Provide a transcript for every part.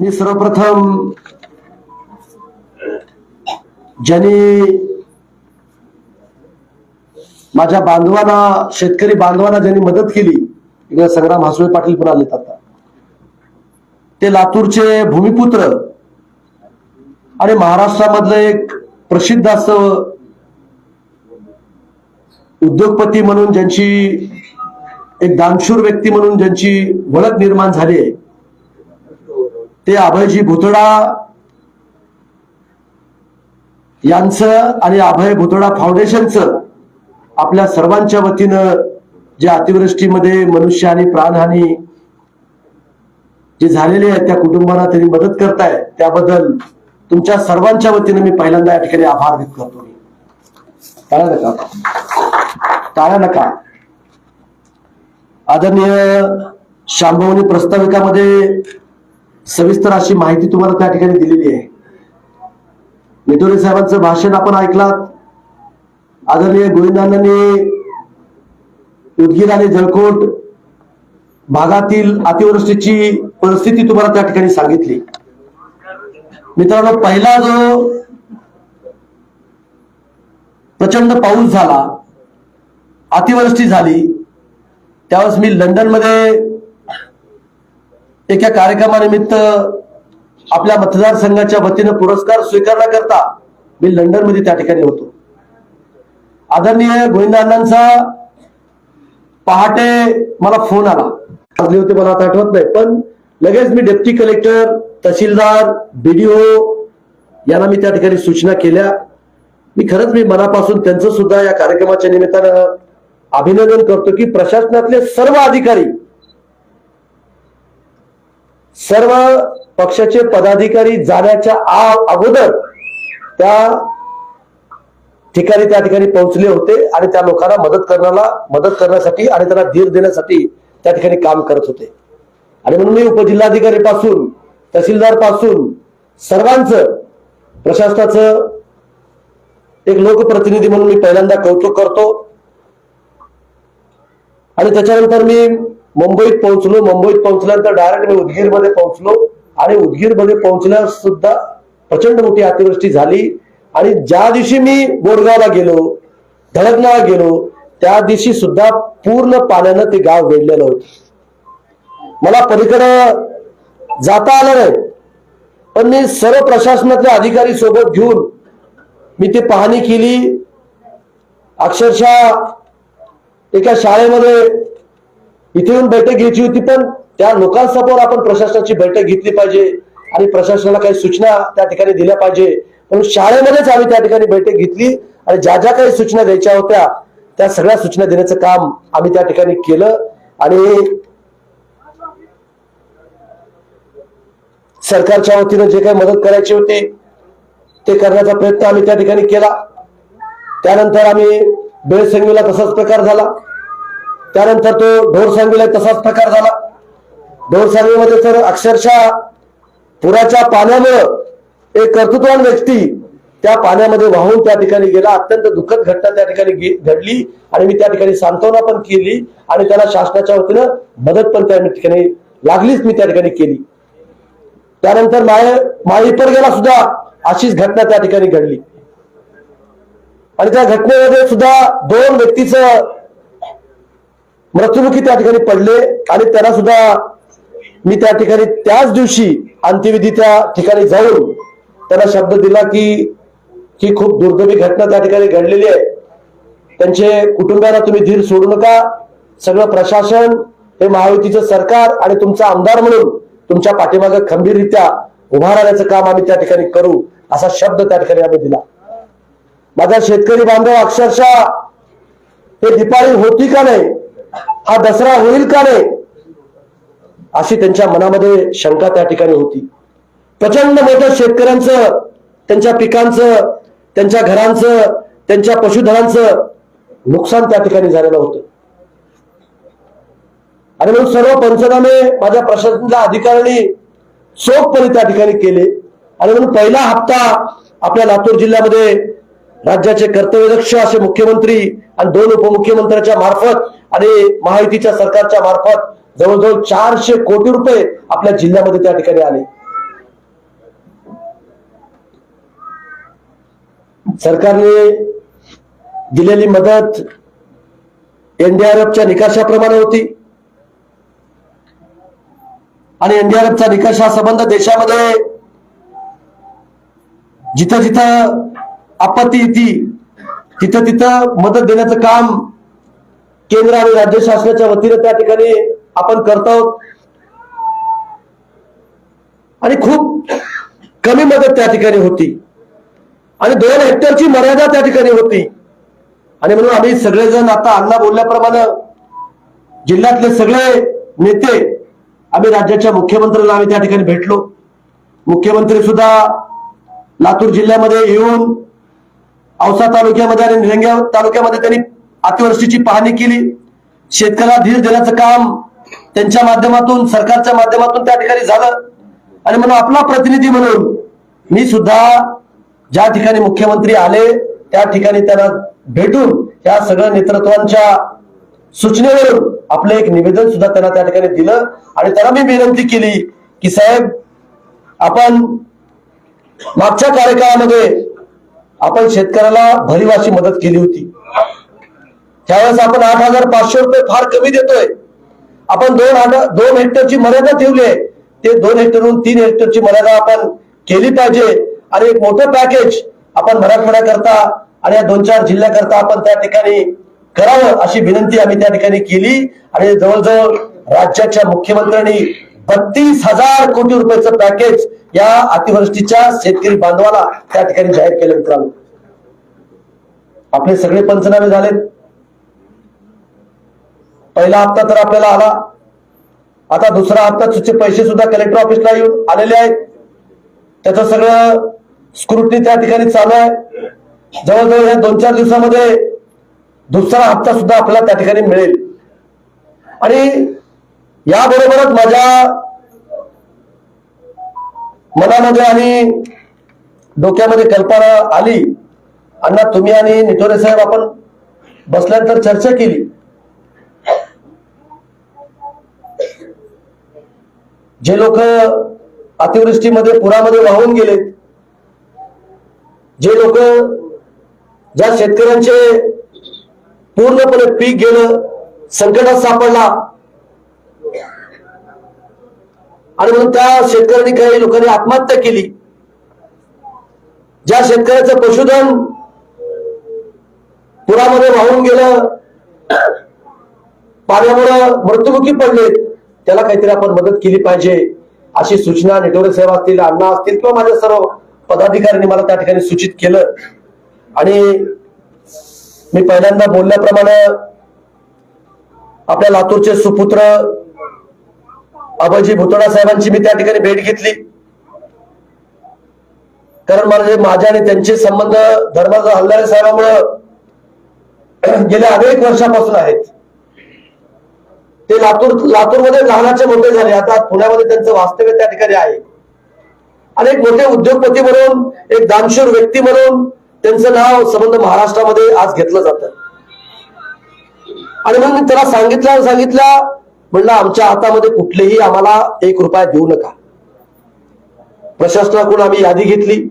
मी सर्वप्रथम ज्यांनी माझ्या बांधवांना शेतकरी बांधवांना ज्यांनी मदत केली इकडे संग्राम हासुळे पाटील पण आलेत आता. ते लातूरचे भूमिपुत्र आणि महाराष्ट्रामधलं एक प्रसिद्ध असं उद्योगपती म्हणून ज्यांची एक दानशूर व्यक्ती म्हणून ज्यांची ओळख निर्माण झाली आहे. ते अभयजी भुतडा यांचं आणि अभय भुतडा फाउंडेशनचं आपल्या सर्वांच्या वतीनं जे अतिवृष्टीमध्ये मनुष्य आणि प्राणहानी जे झालेले आहे त्या कुटुंबाला त्यांनी मदत करताय त्याबद्दल तुमच्या सर्वांच्या वतीनं मी पहिल्यांदा या ठिकाणी आभार व्यक्त करतो. टाळा नका. टाळा नका. आदरणीय शांभवनी प्रस्ताविकामध्ये सविस्तर अशी माहिती तुम्हाला त्या ठिकाणी दिलेली आहे. निटोरे साहेबांचं भाषण आपण ऐकलात. आदरणीय गोविंदांनी उदगीर आणि जळकोट भागातील अतिवृष्टीची परिस्थिती तुम्हाला त्या ठिकाणी सांगितली. मित्रांनो पहिला जो प्रचंड पाऊस झाला अतिवृष्टी झाली त्यावेळेस मी लंडनमध्ये एका कार्यक्रमानिमित्त आपल्या मतदारसंघाच्या वतीनं पुरस्कार स्वीकारण्याकरता मी लंडनमध्ये त्या ठिकाणी होतो. आदरणीय गोविंदा पहाटे मला फोन आला. वाजले होते मला आता आठवत नाही पण लगेच मी डेप्टी कलेक्टर तहसीलदार बीडीओ यांना मी त्या ठिकाणी सूचना केल्या. मी खरंच मी मनापासून त्यांचं सुद्धा या कार्यक्रमाच्या निमित्तानं अभिनंदन करतो की प्रशासनातले सर्व अधिकारी सर्व पक्षाचे पदाधिकारी जाण्याच्या अगोदर त्या ठिकाणी त्या ठिकाणी पोहोचले होते आणि त्या लोकांना मदत करण्याला मदत करण्यासाठी आणि त्यांना धीर देण्यासाठी त्या ठिकाणी काम करत होते. आणि म्हणून मी उपजिल्हाधिकारी पासून तहसीलदारपासून सर्वांचं प्रशासनाचं एक लोकप्रतिनिधी म्हणून मी पहिल्यांदा कौतुक करतो. आणि त्याच्यानंतर मी मुंबईत पोहोचलो. मुंबईत पोहोचल्यानंतर डायरेक्ट मी उदगीरमध्ये पोहोचलो. आणि उदगीरमध्ये पोहोचल्यास सुद्धा प्रचंड मोठी अतिवृष्टी झाली. आणि ज्या दिवशी मी बोरगावला गेलो धडकनाला गेलो त्या दिवशी सुद्धा पूर्ण पाण्यानं ते गाव वेढलेलं होतं. मला पलीकडं जाता आलं नाही. पण मी सर्व प्रशासनातले अधिकारी सोबत घेऊन मी ती पाहणी केली. अक्षरशः एका शाळेमध्ये इथे येऊन बैठक घ्यायची होती पण त्या लोकांसमोर आपण प्रशासनाची बैठक घेतली पाहिजे आणि प्रशासनाला काही सूचना त्या ठिकाणी दिल्या पाहिजे. म्हणून शाळेमध्येच आम्ही त्या ठिकाणी बैठक घेतली आणि ज्या ज्या काही सूचना द्यायच्या होत्या त्या सगळ्या सूचना देण्याचं काम आम्ही त्या ठिकाणी केलं. आणि सरकारच्या वतीनं जे काही मदत करायची होती ते करण्याचा प्रयत्न आम्ही त्या ठिकाणी केला. त्यानंतर आम्ही बेळसंगीला तसाच प्रकार झाला. त्यानंतर तो ढोरसांगीला तसाच प्रकार झाला. ढोरसांगीमध्ये तर अक्षरशः पुराच्या पाण्यामुळं एक कर्तृत्वान व्यक्ती त्या पाण्यामध्ये वाहून त्या ठिकाणी गेला. अत्यंत दुःखद घटना त्या ठिकाणी घडली आणि मी त्या ठिकाणी सांत्वना पण केली आणि त्याला शासनाच्या वतीनं मदत पण त्या ठिकाणी लागलीच मी त्या ठिकाणी केली. त्यानंतर माय माईपर गेला सुद्धा अशीच घटना त्या ठिकाणी घडली. आणि त्या घटनेमध्ये सुद्धा दोन व्यक्तीचं मृत्युमुखी त्या ठिकाणी पडले आणि त्यांना सुद्धा मी त्या ठिकाणी त्याच दिवशी अंत्यविधी त्या ठिकाणी जाऊन त्यांना शब्द दिला की ही खूप दुर्दैवी घटना त्या ठिकाणी घडलेली आहे. त्यांचे कुटुंबियांना तुम्ही धीर सोडू नका. सगळं प्रशासन हे महायुतीचं सरकार आणि तुमचा आमदार म्हणून तुमच्या पाठीमागे खंबीररित्या उभा राहण्याचं काम आम्ही त्या ठिकाणी करू असा शब्द त्या ठिकाणी आम्ही दिला. माझा शेतकरी बांधव अक्षरशः हे दिपाळी होती का नाही हा दसरा होईल का रे? अशी त्यांच्या मनामध्ये शंका त्या ठिकाणी होती. प्रचंड मोठं शेतकऱ्यांचं त्यांच्या पिकांचं त्यांच्या घरांचं त्यांच्या पशुधनांचं नुकसान त्या ठिकाणी झालेलं होतं. आणि म्हणून सर्व पंचनामे माझ्या प्रशासनाच्या अधिकाऱ्यांनी चोखपणे त्या ठिकाणी केले. आणि म्हणून पहिला हप्ता आपल्या लातूर जिल्ह्यामध्ये राज्याचे कर्तव्यदक्ष असे मुख्यमंत्री आणि दोन उपमुख्यमंत्र्यांच्या मार्फत आणि महायुतीच्या सरकारच्या मार्फत जवळजवळ चारशे कोटी रुपये आपल्या जिल्ह्यामध्ये त्या ठिकाणी आले. सरकारने दिलेली मदत एनडीआरएफच्या निकषाप्रमाणे होती. आणि एनडीआरएफचा निकष हा संबंध देशामध्ये जिथं जिथं आपत्ती येते तिथं तिथं मदत देण्याचं काम केंद्र आणि राज्य शासनाच्या वतीने त्या ठिकाणी आपण करतो आणि खूप कमी मदत त्या ठिकाणी होती. आणि दोन हेक्टरची मर्यादा त्या ठिकाणी होती. आणि म्हणून आम्ही सगळेजण आता अण्णा बोलल्याप्रमाणे जिल्ह्यातले सगळे नेते आम्ही राज्याच्या मुख्यमंत्र्यांना आम्ही त्या ठिकाणी भेटलो. मुख्यमंत्री सुद्धा लातूर जिल्ह्यामध्ये येऊन औसा तालुक्यामध्ये आणि निरंग्या तालुक्यामध्ये त्यांनी अतिवृष्टीची पाहणी केली. शेतकऱ्याला धीर देण्याचं काम त्यांच्या माध्यमातून सरकारच्या माध्यमातून त्या ठिकाणी झालं. आणि म्हणून आपला प्रतिनिधी म्हणून मी सुद्धा ज्या ठिकाणी मुख्यमंत्री आले त्या ठिकाणी त्यांना भेटून या सगळ्या नेतृत्वांच्या सूचनेवरून आपलं एक निवेदन सुद्धा त्यांना त्या ठिकाणी दिलं. आणि त्यांना मी विनंती केली की साहेब आपण मागच्या कार्यकाळामध्ये आपण शेतकऱ्याला भरीवाशी मदत केली होती. त्यावेळेस आपण आठ हजार पाचशे रुपये फार कमी देतोय आपण दोन हजार दोन हेक्टरची मर्यादा ठेवली आहे ते दोन हेक्टरहून तीन हेक्टरची मर्यादा आपण केली पाहिजे. आणि एक मोठं पॅकेज आपण मराठवाड्याकरता आणि या दोन चार जिल्ह्याकरता आपण त्या ठिकाणी करावं अशी विनंती आम्ही त्या ठिकाणी केली. आणि जवळजवळ राज्याच्या मुख्यमंत्र्यांनी बत्तीस हजार कोटी रुपयाचं पॅकेज या अतिवृष्टीच्या शेतकरी बांधवाला त्या ठिकाणी जाहीर केलं मित्रांनो. आपले सगळे पंचनामे झालेत. पहिला हप्ता तर आपल्याला आला. आता दुसरा हप्ता पैसे सुद्धा कलेक्टर ऑफिसला येऊन आलेले आहेत. त्याचं सगळं स्क्रुटनी त्या ठिकाणी चालू आहे. जवळजवळ या दोन चार दिवसामध्ये दुसरा हप्ता सुद्धा आपल्याला त्या ठिकाणी मिळेल. आणि याबरोबरच माझ्या मनामध्ये आणि डोक्यामध्ये कल्पना आली. अण्णा तुम्ही आणि निटोरे साहेब आपण बसल्यानंतर चर्चा केली. जे लोक अतिवृष्टीमध्ये पुरामध्ये वाहून गेलेत जे लोक ज्या शेतकऱ्यांचे पूर्णपणे पीक गेलं संकटात सापडला आणि म्हणून त्या शेतकऱ्यांनी काही लोकांनी आत्महत्या केली. ज्या शेतकऱ्याचं पशुधन पुरामध्ये वाहून गेलं पाण्यामुळं मृत्युमुखी पडले त्याला काहीतरी आपण मदत केली पाहिजे अशी सूचना नेटवरे साहेब असतील अण्णा असतील किंवा माझ्या सर्व पदाधिकाऱ्यांनी मला त्या ठिकाणी सूचित केलं. आणि मी पहिल्यांदा बोलल्याप्रमाणे आपल्या लातूरचे सुपुत्र अभयजी भुतडा साहेबांची मी त्या ठिकाणी भेट घेतली. कारण माझे माझे आणि त्यांचे संबंध धर्माचा हल्लारे साहेबामुळं गेल्या अनेक वर्षापासून आहेत. ते लातूर लातूरमध्ये लहानाचे मोठे झाले. आता पुण्यामध्ये त्यांचं वास्तव्य त्या ठिकाणी आहे. आणि एक मोठे उद्योगपती म्हणून एक दानशूर व्यक्ती म्हणून त्यांचं नाव संबंध महाराष्ट्रामध्ये आज घेतलं जातं. आणि मग मी त्याला सांगितलं सांगितलं म्हणलं आमच्या हातामध्ये कुठलेही आम्हाला एक रुपया देऊ नका. प्रशासनाकडून आम्ही यादी घेतली.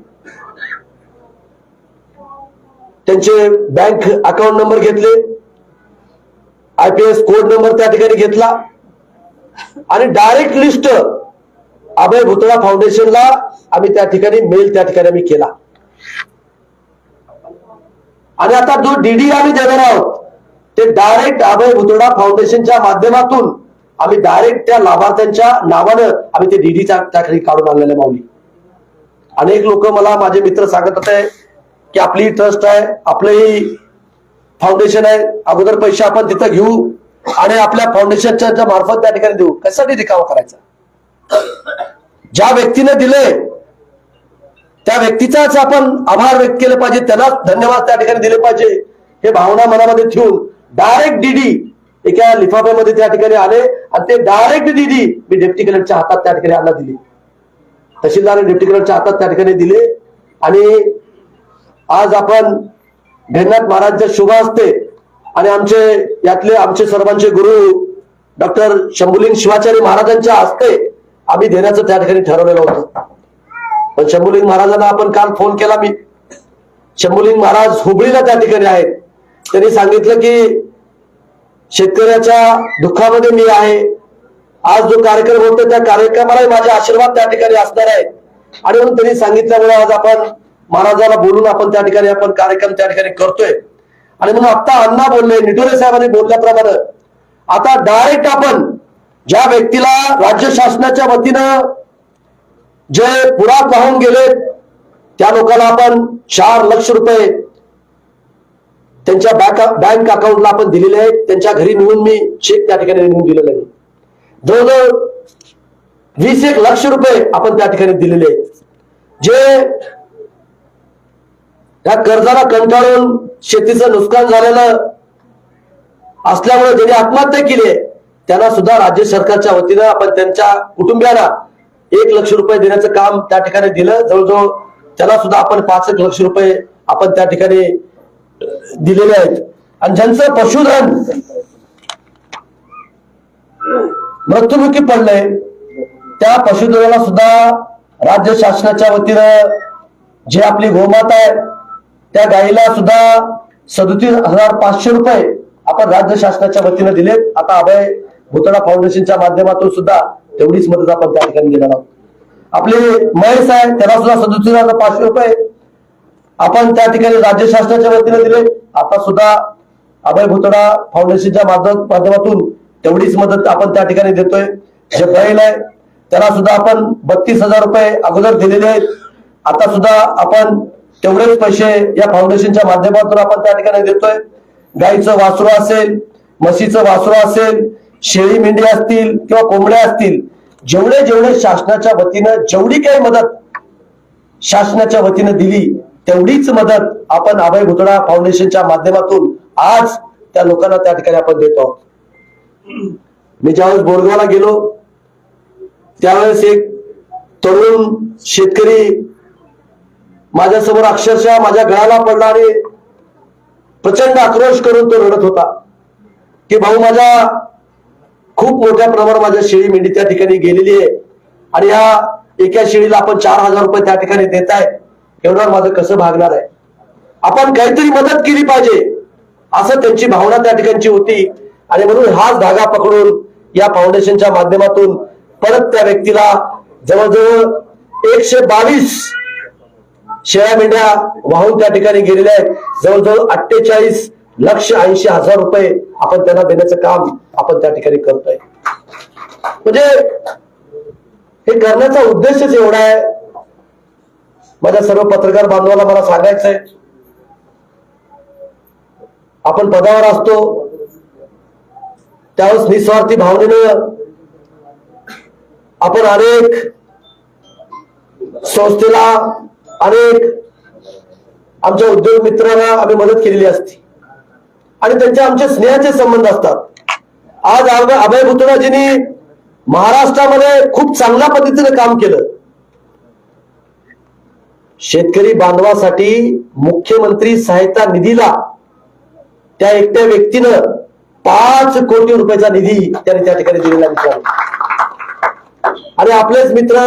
त्यांचे बँक अकाउंट नंबर घेतले. आयपीएस कोड नंबर त्या ठिकाणी घेतला. आणि डायरेक्ट लिस्ट अभय भुतळा फाउंडेशनला आम्ही त्या ठिकाणी मेल त्या ठिकाणी आम्ही केला. आणि आता जो डीडी आम्ही देणार आहोत ते डायरेक्ट अभय भुतळा फाउंडेशनच्या माध्यमातून आम्ही डायरेक्ट त्या लाभार्थ्यांच्या नावानं आम्ही ते डीडी त्या ठिकाणी काढून आणलेले माऊली. अनेक लोक मला माझे मित्र सांगत होते की आपली ट्रस्ट आहे आपलंही फाउंडेशन आहे. अगोदर पैसे आपण तिथं घेऊ आणि आपल्या फाउंडेशनच्या मार्फत त्या ठिकाणी देऊ. कशासाठी रिकामा करायचा? ज्या व्यक्तीने दिले त्या व्यक्तीचाच आपण आभार व्यक्त केले पाहिजे. त्यालाच धन्यवाद त्या ठिकाणी दिले पाहिजे. हे भावना मनामध्ये ठेवून डायरेक्ट डीडी एका लिफाफ्यामध्ये त्या ठिकाणी आले आणि ते डायरेक्ट डीडी मी डेप्टी कलेक्टरच्या हातात त्या ठिकाणी आणला दिली. तहसीलदार डेप्टी कलेक्टरच्या हातात त्या ठिकाणी दिले. आणि आज आपण भेदनाथ महाराजच्या शुभ असते आणि आमचे यातले आमचे सर्वांचे गुरु डॉक्टर शंभुलिंग शिवाचार्य महाराजांच्या हस्ते आम्ही देण्याचं त्या ठिकाणी ठरवलेलं होतं. पण शंभुलिंग महाराजांना आपण काल फोन केला मी. शंभुलिंग महाराज हुबळीला त्या ठिकाणी आहेत. त्यांनी सांगितलं की शेतकऱ्याच्या दुःखामध्ये मी आहे. आज जो कार्यक्रम होतो त्या कार्यक्रमालाही माझे आशीर्वाद त्या ठिकाणी असणार आहेत. आणि म्हणून त्यांनी सांगितल्यामुळे आज आपण महाराजाला बोलून आपण त्या ठिकाणी आपण कार्यक्रम त्या ठिकाणी करतोय. आणि म्हणून आता अण्णा बोलले निटोरे साहेबांनी बोलल्याप्रमाणे आता डायरेक्ट आपण ज्या व्यक्तीला राज्य शासनाच्या वतीनं जे पुरात वाहून गेले त्या लोकांना आपण चार लक्ष रुपये त्यांच्या बँक अकाउंटला आपण दिलेले आहेत. त्यांच्या घरी नेऊन मी चेक त्या ठिकाणी नेऊन दिलेला आहे. जवळजवळ वीस एक लक्ष रुपये आपण त्या ठिकाणी दिलेले आहेत. जे या कर्जाला कंटाळून शेतीचं नुकसान झालेलं असल्यामुळे ज्यांनी आत्महत्या केली त्यांना सुद्धा राज्य सरकारच्या वतीनं आपण त्यांच्या कुटुंबियांना एक लक्ष रुपये देण्याचं काम त्या ठिकाणी दिलं. जवळजवळ त्याला सुद्धा आपण पाच एक लक्ष रुपये आपण त्या ठिकाणी दिलेले आहेत. आणि ज्यांचं पशुधन मृत्युमुखी पडलंय त्या पशुधनाला सुद्धा राज्य शासनाच्या वतीनं जे आपली गोमाता आहे त्या गाईला सुद्धा सदोतीस हजार पाचशे रुपये आपण राज्य शासनाच्या वतीनं दिलेत. आता अभय भुतडा फाउंडेशनच्या माध्यमातून सुद्धा तेवढीच मदत आपण त्या ठिकाणी देणार आहोत. आपले महेश आहे त्याला सुद्धा सदोतीस हजार पाचशे रुपये आपण त्या ठिकाणी राज्य शासनाच्या वतीने दिले. आता सुद्धा अभय भुतडा फाउंडेशनच्या माध्यम- माध्यमातून तेवढीच मदत आपण त्या ठिकाणी देतोय. जे बैल आहे त्याला सुद्धा आपण बत्तीस हजार रुपये अगोदर दिलेले आहेत. आता सुद्धा आपण तेवढेच पैसे या फाउंडेशनच्या माध्यमातून आपण त्या ठिकाणी देतोय. गाईचं वासरू असेल म्हशीचं वासरू असेल शेळी मेंढी असतील किंवा कोंबड्या असतील जेवढे जेवढे शासनाच्या वतीनं जेवढी काही मदत शासनाच्या वतीनं दिली तेवढीच मदत आपण अभय भुतडा फाउंडेशनच्या माध्यमातून आज त्या लोकांना त्या ठिकाणी आपण देतो आहोत. मी ज्यावेळेस बोरगावला गेलो त्यावेळेस एक तरुण शेतकरी माझ्यासमोर अक्षरशः माझ्या गळाला पडला आणि प्रचंड आक्रोश करून तो रडत होता की भाऊ माझ्या खूप मोठ्या प्रमाणात माझ्या शेळी मेंढी त्या ठिकाणी गेलेली आहे आणि या एका शेळीला आपण चार हजार रुपये त्या ठिकाणी देत आहे. एवढ्यावर माझं कसं भागणार आहे? आपण काहीतरी मदत केली पाहिजे असं त्यांची भावना त्या ठिकाणची होती. आणि म्हणून हाच धागा पकडून या फाउंडेशनच्या माध्यमातून परत त्या व्यक्तीला जवळजवळ एकशे बावीस शेळ्या मेंढ्या वाहून त्या ठिकाणी गेलेल्या आहेत. जवळजवळ अठ्ठेचाळीस लक्ष ऐंशी हजार रुपये आपण त्यांना देण्याचं काम आपण त्या ठिकाणी करतोय. म्हणजे हे करण्याचा उद्देशच एवढा आहे. माझ्या सर्व पत्रकार बांधवाला मला सांगायचंय. आपण पदावर असतो. त्यावेळेस निस्वार्थी भावनेनं आपण अनेक संस्थेला अनेक आमच्या उद्योग मित्रांना आम्ही मदत केलेली असते. आणि त्यांचे आमचे स्नेहाचे संबंध असतात. आज अभय अभय महाराष्ट्रामध्ये खूप चांगल्या पद्धतीने काम केलं. शेतकरी बांधवासाठी मुख्यमंत्री सहायता निधीला त्या एकट्या व्यक्तीनं पाच कोटी रुपयाचा निधी त्याने त्या ठिकाणी दिलेला दिसला आणि आपलेच मित्र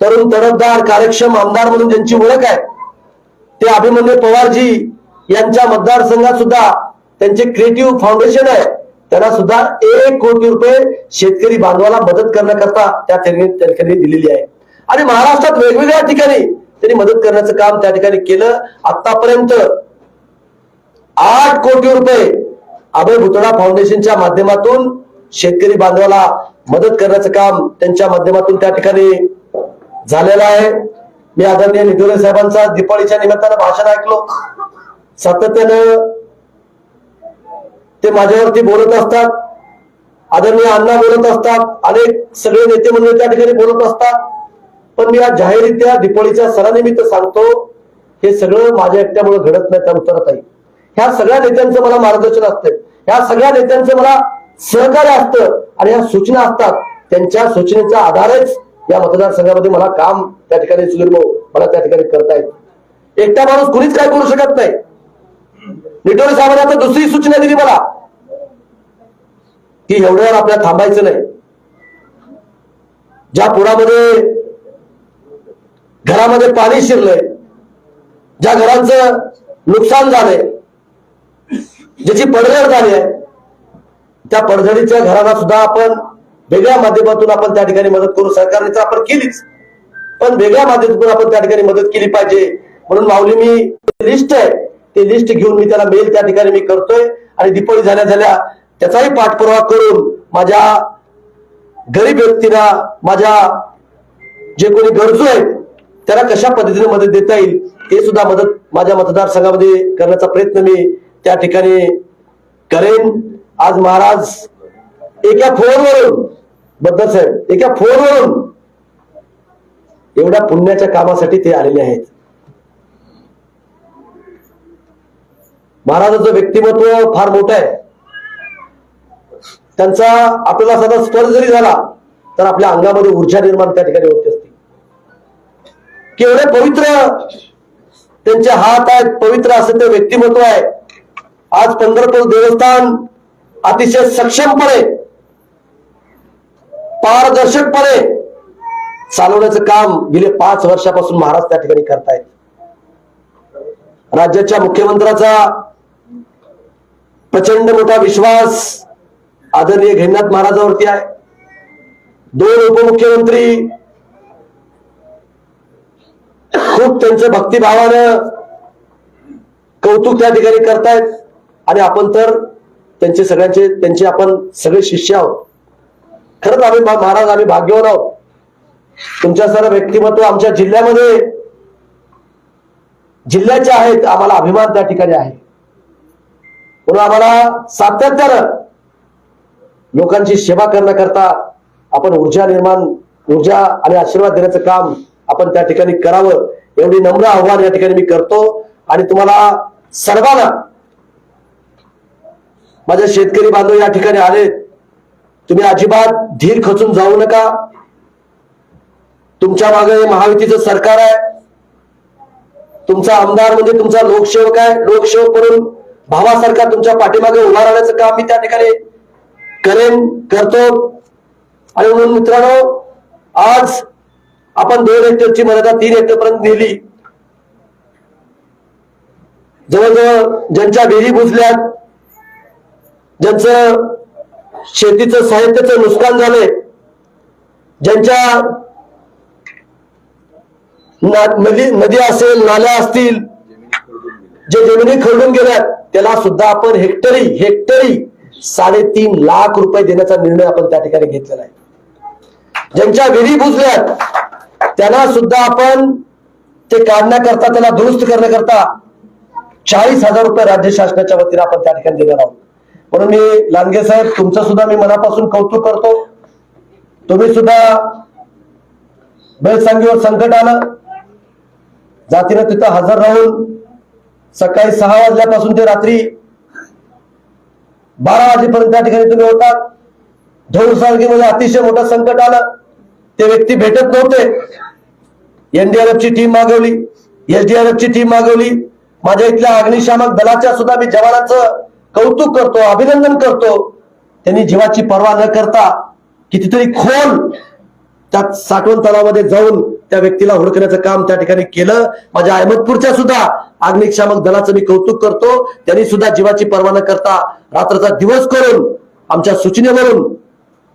तरुण तडफदार कार्यक्षम आमदार म्हणून ज्यांची ओळख आहे ते अभिमन्यू पवारजी यांच्या मतदारसंघात सुद्धा त्यांचे क्रिएटिव्ह फाउंडेशन आहे. त्यांना सुद्धा एक कोटी रुपये शेतकरी बांधवाला मदत करण्याकरता त्या ठिकाणी त्या ठिकाणी दिलेली आहे. आणि महाराष्ट्रात वेगवेगळ्या ठिकाणी त्यांनी मदत करण्याचं काम त्या ठिकाणी केलं. आतापर्यंत आठ कोटी रुपये अभय भुतडा फाउंडेशनच्या माध्यमातून शेतकरी बांधवाला मदत करण्याचं काम त्यांच्या माध्यमातून त्या ठिकाणी झालेला आहे. मी आदरणीय निधुरे साहेबांचा दिपाळीच्या निमित्तानं भाषण ऐकलो. सातत्यानं ते माझ्यावरती बोलत असतात. आदरणीय अण्णा बोलत असतात. अनेक सगळे नेते मंडळी त्या ठिकाणी बोलत असतात. पण मी आज जाहीररित्या दिपाळीच्या सणानिमित्त सांगतो हे सगळं माझ्या एकट्यामुळे घडत नाही त्या उत्तरात आहे. ह्या सगळ्या नेत्यांचं मला मार्गदर्शन असतं ह्या सगळ्या नेत्यांचं मला सहकार्य असतं आणि ह्या सूचना असतात. त्यांच्या सूचनेचा आधारच या मतदारसंघामध्ये मला काम त्या ठिकाणी सुधीर मला त्या ठिकाणी करता येत एकटा माणूस कुणीच काय करू शकत नाही. निटोरे साहेबांनी आता दुसरी सूचना दिली मला. की एवढ्यावर आपल्याला थांबायचं नाही. ज्या पुरामध्ये घरामध्ये पाणी शिरलंय ज्या घरांचं नुकसान झालंय ज्याची पडझड झाली आहे त्या पडझडीच्या घराला सुद्धा आपण वेगळ्या माध्यमातून आपण त्या ठिकाणी मदत करू. सरकारने तर आपण केलीच. पण वेगळ्या माध्यमातून आपण त्या ठिकाणी मदत केली पाहिजे. म्हणून माऊली मी लिस्ट आहे ते लिस्ट घेऊन मी त्याला मेल त्या ठिकाणी मी करतोय. आणि दीपावली झाल्या झाल्या त्याचाही पाठपुरावा करून माझ्या गरीब व्यक्तींना माझ्या जे कोणी गरजू आहेत त्याला कशा पद्धतीने मदत देता येईल ते सुद्धा मदत माझ्या मतदारसंघामध्ये करण्याचा प्रयत्न मी त्या ठिकाणी करेन. आज महाराज एका फोनवरून बद्दल साहेब एका फोनवरून एवढ्या पुण्याच्या कामासाठी ते आलेले आहेत. महाराजांचं व्यक्तिमत्व फार मोठं आहे. त्यांचा आपल्याला सदा स्पर्श जरी झाला तर आपल्या अंगामध्ये ऊर्जा निर्माण त्या ठिकाणी होत असते. केवढे पवित्र त्यांचे हात आहेत पवित्र असं ते व्यक्तिमत्व आहे. आज पंढरपूर देवस्थान अतिशय सक्षमपणे पारदर्शकपणे चालवण्याचं काम गेले पाच वर्षापासून महाराज त्या ठिकाणी करतायत. राज्याच्या मुख्यमंत्र्याचा प्रचंड मोठा विश्वास आदरणीय घेण्यात महाराजावरती आहे. दोन उपमुख्यमंत्री खूप त्यांचं भक्तिभावानं कौतुक त्या ठिकाणी करतायत. आणि आपण तर त्यांचे सगळ्यांचे त्यांचे आपण सगळे शिष्य आहोत. खरंच आम्ही महाराज आम्ही भाग्यवान आहोत. तुमच्या सर्व व्यक्तिमत्व आमच्या जिल्ह्यामध्ये जिल्ह्याचे आहेत आम्हाला अभिमान त्या ठिकाणी आहे. म्हणून आम्हाला सातत्यानं लोकांची सेवा करण्याकरता आपण ऊर्जा निर्माण ऊर्जा आणि आशीर्वाद देण्याचं काम आपण त्या ठिकाणी करावं एवढी नम्र आव्हान या ठिकाणी मी करतो. आणि तुम्हाला सर्वांना माझ्या शेतकरी बांधव या ठिकाणी आलेत तुम्ही अजिबात धीर खचून जाऊ नका. तुमच्या मागे महायुतीचं सरकार आहे. तुमचा आमदार म्हणजे तुमचा लोकसेवक आहे. लोकसेवक म्हणून भावासारखा तुमच्या पाठीमागे उभा राहण्याचं काम मी त्या ठिकाणी करेन करतो. आणि म्हणून मित्रांनो आज आपण दोन हेक्टरची मर्यादा तीन हेक्टर पर्यंत नेली. जवळजवळ ज्यांच्या विहिरी बुजल्यात ज्यांचं शेतीचं साहित्याचं नुकसान झालंय. ज्यांच्या नदी नदी असेल नाल्या असतील जे जमिनी खरडून गेल्यात त्याला सुद्धा आपण हेक्टरी हेक्टरी साडेतीन लाख रुपये देण्याचा निर्णय आपण त्या ठिकाणी घेतलेला आहे. ज्यांच्या विधी बुजल्यात त्यांना सुद्धा आपण ते काढण्याकरता त्याला दुरुस्त करण्याकरता चाळीस हजार रुपये राज्य शासनाच्या वतीने आपण त्या ठिकाणी देणार आहोत. म्हणून मी लांडगे साहेब तुमचं सुद्धा मी मनापासून कौतुक करतो. तुम्ही सुद्धा बेलसांगीवर संकट आलं. जातीनं तिथं हजर राहून सकाळी सहा वाजल्यापासून ते रात्री बारा वाजेपर्यंत त्या ठिकाणी तुम्ही होतात. धौर सारखीमध्ये अतिशय मोठं संकट आलं. ते व्यक्ती भेटत नव्हते. एनडीआरएफ ची टीम मागवली एसडीआरएफ ची टीम मागवली. माझ्या इथल्या अग्निशामक दलाच्या सुद्धा मी जवानाचं कौतुक करतो अभिनंदन करतो. त्यांनी जीवाची पर्वा न करता कितीतरी खोल त्या साठवण तलावामध्ये जाऊन त्या व्यक्तीला हुडकण्याचं काम त्या ठिकाणी केलं. माझ्या अहमदपूरच्या सुद्धा अग्निशामक दलाचं मी कौतुक करतो. त्यांनी सुद्धा जीवाची पर्वा न करता रात्रचा दिवस करून आमच्या सूचनेवरून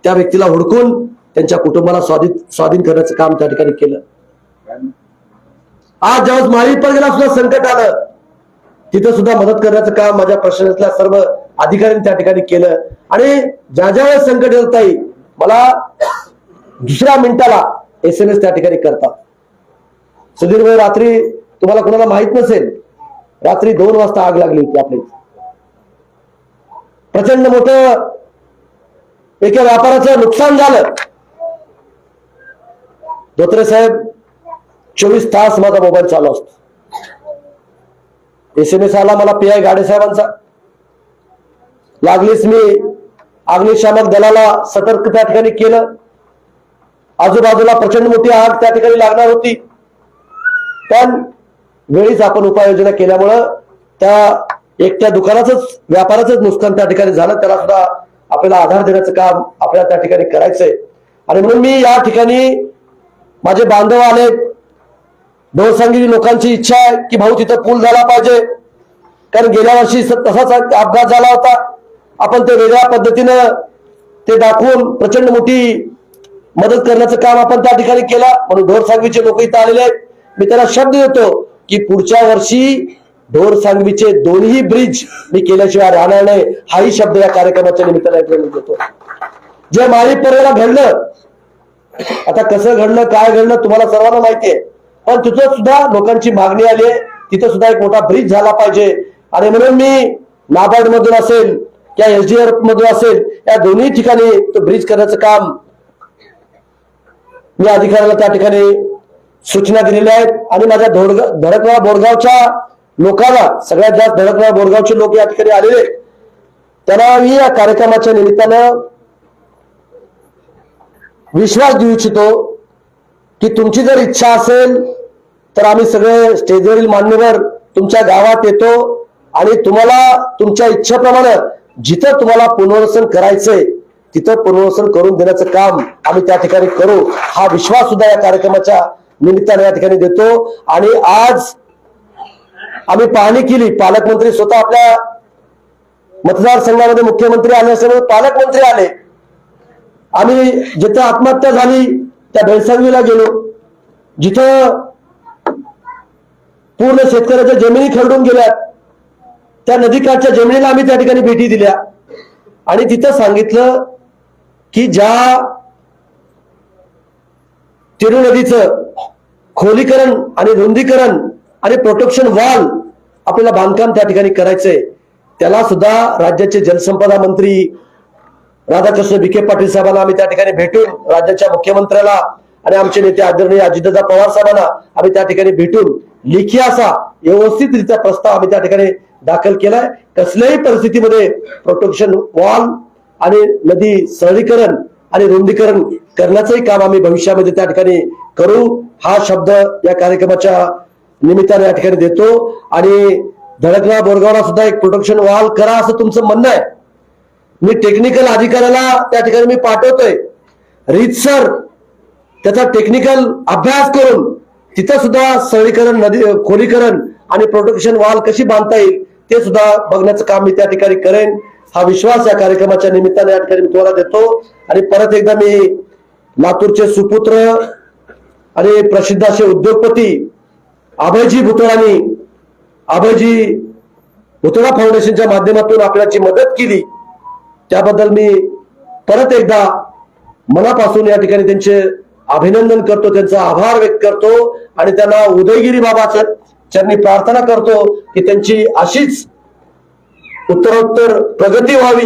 त्या व्यक्तीला हुडकून त्यांच्या कुटुंबाला स्वाधीन स्वाधीन करण्याचं काम त्या ठिकाणी केलं. आज ज्यावेळेस माळी गेला सुद्धा संकट आलं तिथं सुद्धा मदत करण्याचं काम माझ्या प्रशासनातल्या सर्व अधिकाऱ्यांनी त्या ठिकाणी केलं. आणि ज्या ज्या वेळेस संकट येत नाही मला दुसऱ्या मिनिटाला एस एम एस त्या ठिकाणी करतात. सुधीर भाई रात्री तुम्हाला कोणाला माहीत नसेल रात्री दोन वाजता आग लागली होती आपली. प्रचंड मोठं एका व्यापाराचं नुकसान झालं. धोत्रे साहेब चोवीस तास माझा मोबाईल चालू असतो. एस एम एस आला मला पी आय गाडे साहेबांचा. लागलीच मी अग्निशामक दलाला सतर्क त्या ठिकाणी केलं. आजूबाजूला प्रचंड मोठी आग त्या ठिकाणी लागणार होती. पण वेळीच आपण उपाययोजना केल्यामुळं त्या एकट्या दुकानाचंच व्यापाराचंच नुकसान त्या ठिकाणी झालं. त्याला सुद्धा आपल्याला आधार देण्याचं काम आपल्याला त्या ठिकाणी करायचंय. आणि म्हणून मी या ठिकाणी माझे बांधव आले ढोरसंगी लोकांची इच्छा आहे की भाऊ तिथं पूल झाला पाहिजे. कारण गेल्या वर्षी तसाच अपघात झाला होता. आपण ते वेगळ्या पद्धतीनं ते दाखवून प्रचंड मोठी मदत करण्याचं काम आपण त्या ठिकाणी केला. म्हणून ढोर सांगवीचे लोक इथं आलेले आहेत. मी त्याला शब्द देतो की पुढच्या वर्षी ढोर सांगवीचे दोन्ही ब्रिज मी केल्याशिवाय राहणार नाही. हाही शब्द या कार्यक्रमाच्या निमित्ताने देतो. जे माळी पर्वाला घडलं आता कसं घडलं काय घडलं तुम्हाला सर्वांना माहिती आहे. पण तिथं सुद्धा लोकांची मागणी आली आहे. तिथं सुद्धा एक मोठा ब्रिज झाला पाहिजे. आणि म्हणून मी नाबार्ड मधून असेल किंवा एसडीआर मधून असेल या दोन्ही ठिकाणी तो ब्रिज करण्याचं काम मी अधिकाऱ्याला त्या ठिकाणी सूचना दिलेल्या आहेत आणि माझ्या धोडगा धडकवा बोरगावच्या लोकांना सगळ्यात जास्त धडकवा बोरगावचे लोक या ठिकाणी आलेले त्यांना मी या कार्यक्रमाच्या निमित्तानं विश्वास देऊ इच्छितो की तुमची जर इच्छा असेल तर आम्ही सगळे स्टेजवरील मान्यवर तुमच्या गावात येतो आणि तुम्हाला तुमच्या इच्छेप्रमाणे जिथं तुम्हाला पुनर्वसन करायचंय तिथं पुनर्वसन करून देण्याचं काम आम्ही त्या ठिकाणी करू. हा विश्वास सुद्धा या कार्यक्रमाच्या निमित्ताने या ठिकाणी देतो. आणि आज आम्ही पाहणी केली. पालकमंत्री स्वतः आपल्या मतदारसंघामध्ये मुख्यमंत्री आले असल्यामुळे पालकमंत्री आले. आम्ही जिथं आत्महत्या झाली त्या बेळसांगीला गेलो. जिथं पूर्ण शेतकऱ्याच्या जमिनी खरडून गेल्या. त्या नदीकाठच्या जमिनीला आम्ही त्या ठिकाणी भेटी दिल्या. आणि तिथं सांगितलं की ज्या तिरु नदीचं खोलीकरण आणि रुंदीकरण आणि प्रोटेक्शन वॉल आपल्याला बांधकाम त्या ठिकाणी करायचंय त्याला सुद्धा राज्याचे जलसंपदा मंत्री राधाकृष्ण विखे पाटील साहेबांना आम्ही त्या ठिकाणी भेटून राज्याच्या मुख्यमंत्र्याला आणि आमचे नेते आदरणीय अजितदादा पवार साहेबांना आम्ही त्या ठिकाणी भेटून लेखी असा व्यवस्थितरित्या प्रस्ताव आम्ही त्या ठिकाणी दाखल केलाय. कसल्याही परिस्थितीमध्ये प्रोटेक्शन वॉल आणि नदी सरळीकरण आणि रुंदीकरण करण्याचंही काम आम्ही भविष्यामध्ये त्या ठिकाणी करू. हा शब्द या कार्यक्रमाच्या निमित्ताने या ठिकाणी देतो. आणि धडकला बोरगावला सुद्धा एक प्रोटेक्शन वॉल करा असं तुमचं म्हणणं आहे. मी टेक्निकल अधिकाऱ्याला त्या ठिकाणी मी पाठवतोय. रीतसर त्याचा टेक्निकल अभ्यास करून तिथं सुद्धा सरळीकरण नदी खोलीकरण आणि प्रोटेक्शन वॉल कशी बांधता येईल ते सुद्धा बघण्याचं काम मी त्या ठिकाणी करेन. हा विश्वास या कार्यक्रमाच्या निमित्ताने या ठिकाणी मी तुम्हाला देतो. आणि परत एकदा मी लातूरचे सुपुत्र आणि प्रसिद्ध असे उद्योगपती अभयजी भुतळांनी अभयजी भुतळा फाउंडेशनच्या माध्यमातून आपल्याची मदत केली. त्याबद्दल मी परत एकदा मनापासून या ठिकाणी त्यांचे अभिनंदन करतो त्यांचा आभार व्यक्त करतो आणि त्यांना उदयगिरी बाबाचं चरणी प्रार्थना करतो की त्यांची अशीच उत्तरोत्तर प्रगती व्हावी.